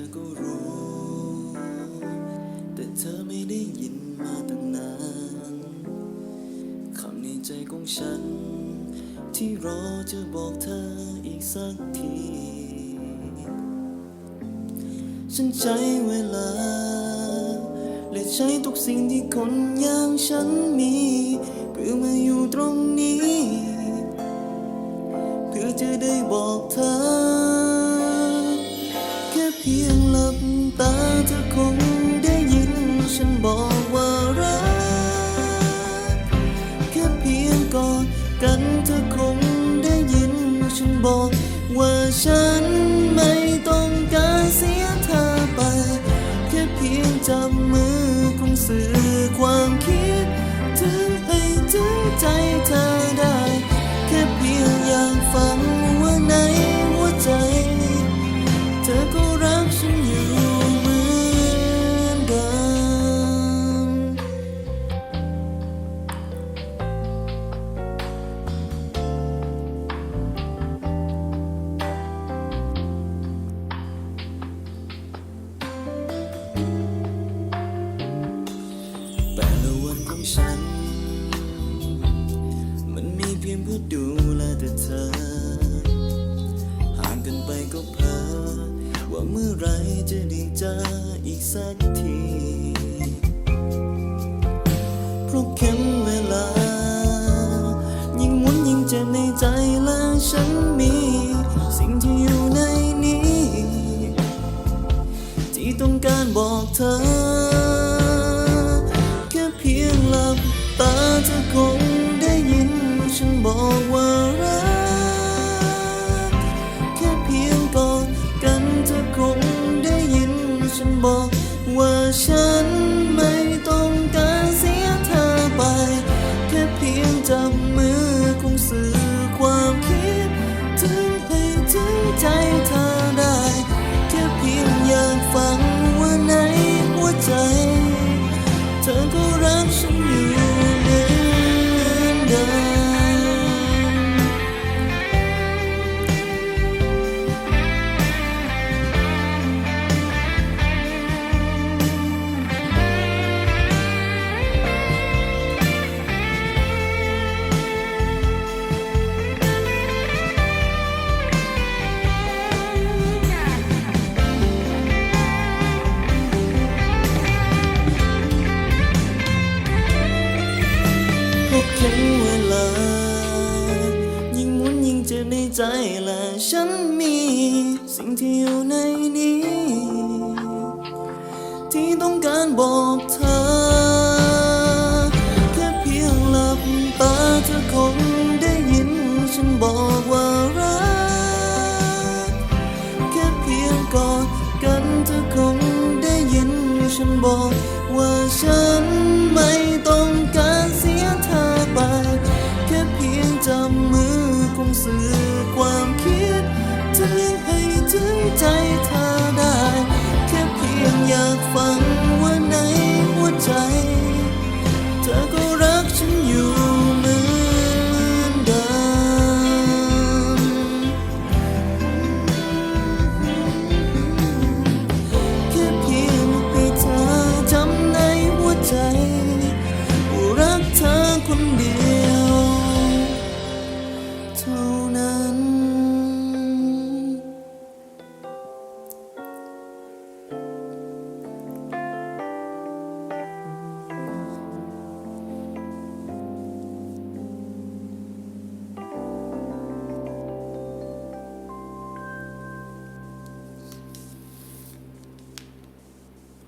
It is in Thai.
อก็รู้ แต่เธอไม่ได้ยินมาตั้งนานคำในใจของฉัน ที่รอจะบอกเธออีกสักที ฉันใช้เวลา และใช้ทุกสิ่งที่คนอย่างฉันมีเพื่อมาอยู่ตรงนี้ เพื่อจะได้บอกเธอ ตาเธอคงได้ยินฉันบอกว่ารักแค่เพียงกอดกันเธอคงได้ยินฉันบอกว่าฉันไม่ต้องการเสียเธอไป แค่เพียงจับมือคงสื่อความคิด ยงเพื่อดูแลแต่เธอ ห่างกันไปก็เพ้อว่าเมื่อไรจะได้เจออีกสักที เพราะเข็มเวลา ยิ่งหมุนยิ่งเจ็บในใจและฉันมี สิ่งที่อยู่ในนี้ ที่ต้องการบอกเธอ ฉันไม่ต้องการเสียเธอไป แค่เพียงจับมือคงสื่อความคิด ถึงให้ถึงใจเธอได้ แค่เพียงอยากฟังว่าในหัวใจ เธอก็รัก พบแค่เวลา ยิ่งหมุนยิ่งเจ็บในใจและฉันมี สิ่งที่อยู่ในนี้ ที่ต้องการบอกเธอ แค่เพียงหลับตาเธอคงได้ยินฉันบอกว่ารัก แค่เพียงกอดกันเธอคงได้ยินฉันบอกว่าฉันไม่ต้อง สื่อความคิด ถึงให้ถึงใจเธอได้ แค่เพียงอยากฟังว่าในหัวใจ เธอก็รักฉันอยู่เหมือนเดิมแค่เพียงให้เธอจำในหัวใจรักเธอคนเดียว